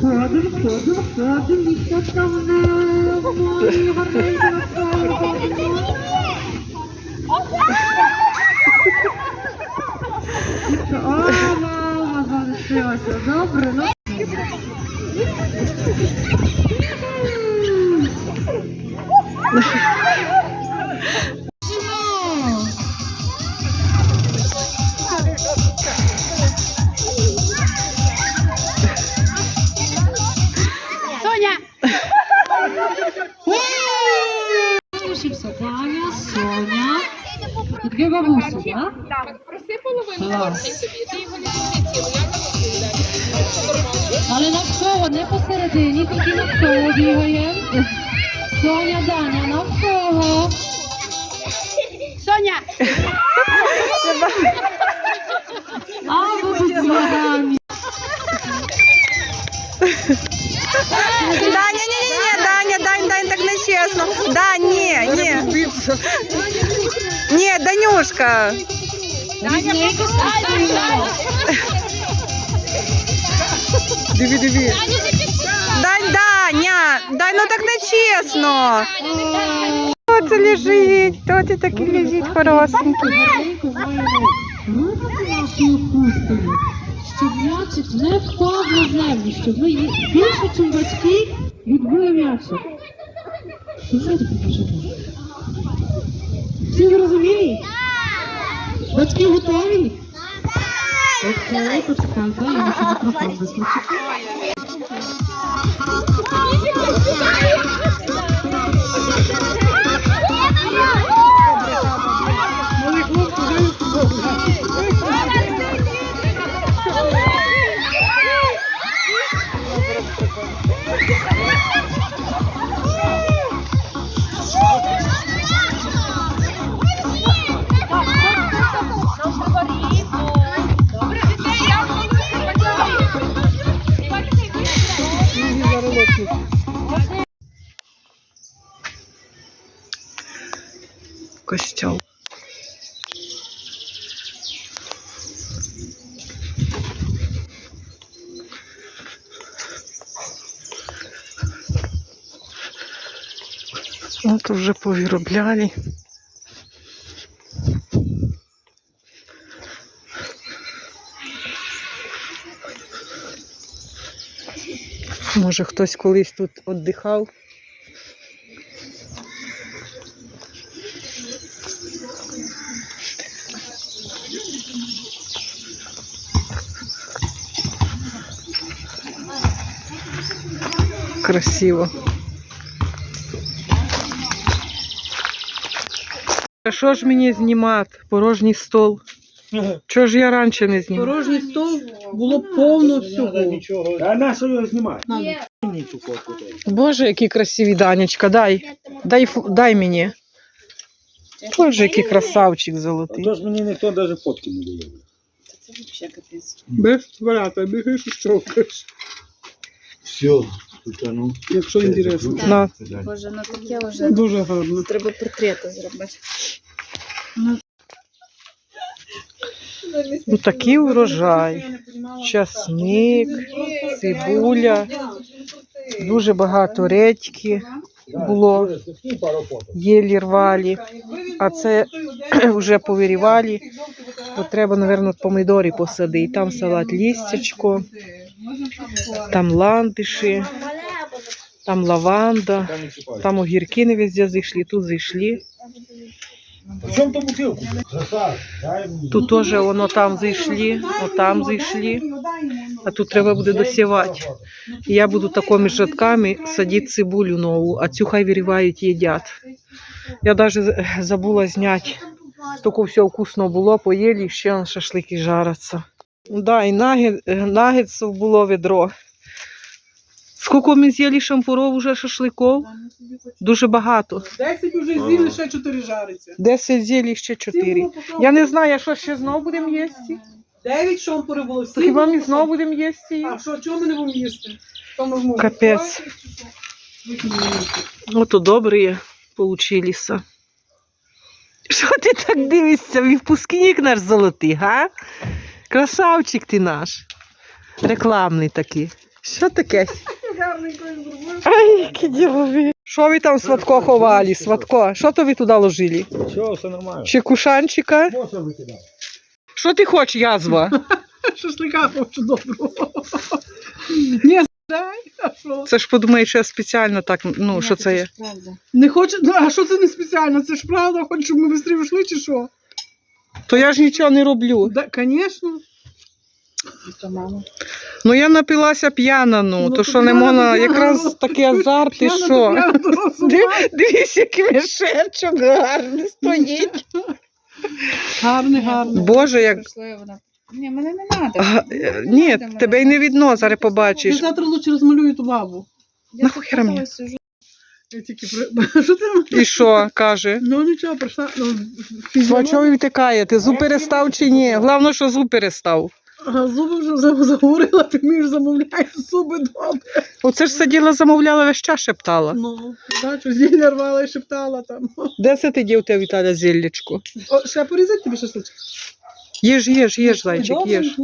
Ходим, ходим, ходим, ніхто там не мої гарненько О, мама залишилася. Добре, ну. Лишився Даня, Соня. І дві бабусі, так? Так, проси половину і собі, ти не посередині, тільки навколо бігає. Соня, Даня, навколо. Соня! А, ви тут змагані. Даня, ні, ні, ні, Даня, Дань, Дань, так не чесно. Да, ні, ні. Ні, Данюшка. Рідненько спустила. Диві, диві. Дань, Дань, ну так не чесно. Хто це лежить? Хто це такий лежить хорошенький? Нашою хустою, щоб м'ячик не впав на землю, щоб ми є- більше, ніж батьки, відбили м'ячик. Всі зрозуміли? Батьки готові? Окей, почекайте, я мушу мікрофон виключити. Костюм. Вот уже повиробляли. Може хтось колись тут віддихав. Красиво. А Що ж мені знімати? Порожній стол. Чого ж я раніше не знімав? Порожній стол було повно всього. А на що його знімати? Боже, які красиві Данечка, дай. Дай, фу- дай мені. Боже, який красавчик золотий. Отож мені ніхто навіть фотки не дає. Без варята, бігаєш і щовкаєш. Все. Якщо інтересно. На. Боже, ну таке вже Дуже гарно. треба портрети зробити. Ну такий урожай. Часник, цибуля, дуже багато редьки було, єлі рвали, а це вже повирівали. То треба, мабуть, помидори посадити. Там салат лістячко, там ландиші, там лаванда, там огірки не везде зайшли, тут зайшли. Тут теж воно там зайшли, отам зайшли, а тут треба буде досівати. І Я буду такими жатками садити цибулю нову, а цю хай вирівають, їдять. Я навіть забула зняти. Стільки всього вкусно було, поїли, і ще на шашлики жаряться. Да, і наги- було відро. Скільки ми з'їли шампуров уже шашликів? Дуже багато. Десять уже з'їли, ще чотири жариться. 10 з'їли, ще 4. Я не знаю, а що ще знову будемо їсти? Дев'ять шомпури було. То Хіба ми знову будемо їсти? А що, чого ми не будемо їсти? Капець. Ото добре є. получилися. Що ти так дивишся? Випускник наш золотий, га? Красавчик ти наш. Рекламний такий. Що таке? Ай, які ділові. Що ви там сватко ховали? Сватко, що то ви туди ложили? Все, все нормально. Чи кушанчика? Мусор викидав. Що ти хочеш, язва? Шашлика хочу доброго. Ні, дай, а що? Це ж подумаєш, що я спеціально так, ну, що це є. Не хочу, ну, а що це не спеціально? Це ж правда, хочеш, щоб ми швидше йшли чи що? То я ж нічого не роблю. Да, звісно. Ну я напилася п'яна, ну, Ну, то що не можна, якраз такий азарт, і що? Дивись, який мішечок гарний стоїть. Гарний, гарний. Боже, як. Ні, мене не треба. Е, Ні, тебе й не видно, зараз Я побачиш. завтра лучше розмалюю ту бабу. Нахуя мені? Я тільки при... Що ти? І що, каже? Ну нічого, прийшла. Ну, А фізіономія. чого ви втикаєте? Зуб перестав чи ні? Головне, що зуб перестав. Ага, зуби вже за- заговорила, ти між замовляєш зуби добре. Оце ж сиділа, замовляла, весь час шептала. Ну, бачу, зілля рвала і шептала там. Де це ти дів те Віталя зіллячку? О, ще порізати тобі шашличок? Їж, їж, їж, зайчик, їж.